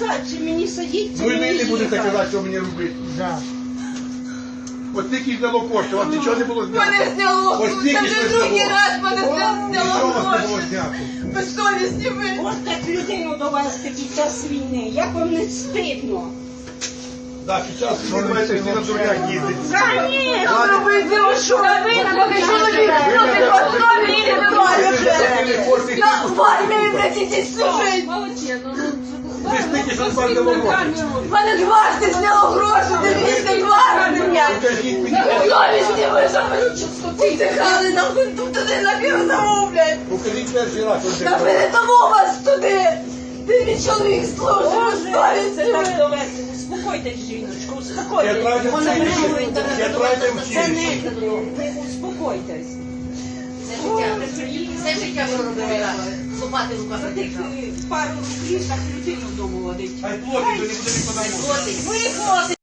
казати, чи мені сидіть, чи Ну і ви мені не будете їхати. казати, що мені робити. Да. От тільки зняло кошти, вам нічого не було знято. Мене зняло. Ось Це тільки вже що другий зняло. раз мене зняло Нічого вас не було гроші. знято. Безсовісні ви. От так людину довести під час війни. Як вам не стидно? Так, під час війни давайте всі на дурняк їздить. Конечно, Робити ви що? Ви поки чоловік люди готові і немає вже. Я в армії, іди служить. Ви що дало. Мене дважди зняло гроші, дивіться, дважди, блядь. Покажіть мені. Совісні ви, що ви втихали нахуй туди на півзаву, блядь. Покажіть перший раз. Та де. передамо вас туди. Ти мій чоловік совісні так ви. довести. Успокойтесь, жіночко, успокойтесь. Вона прийшла. Це училище. не зло. Ви успокойтесь. Все життя ви робили. Лопати держали. е, пару рублів так людину вдома водить. Хай платить, то не буде нікуди.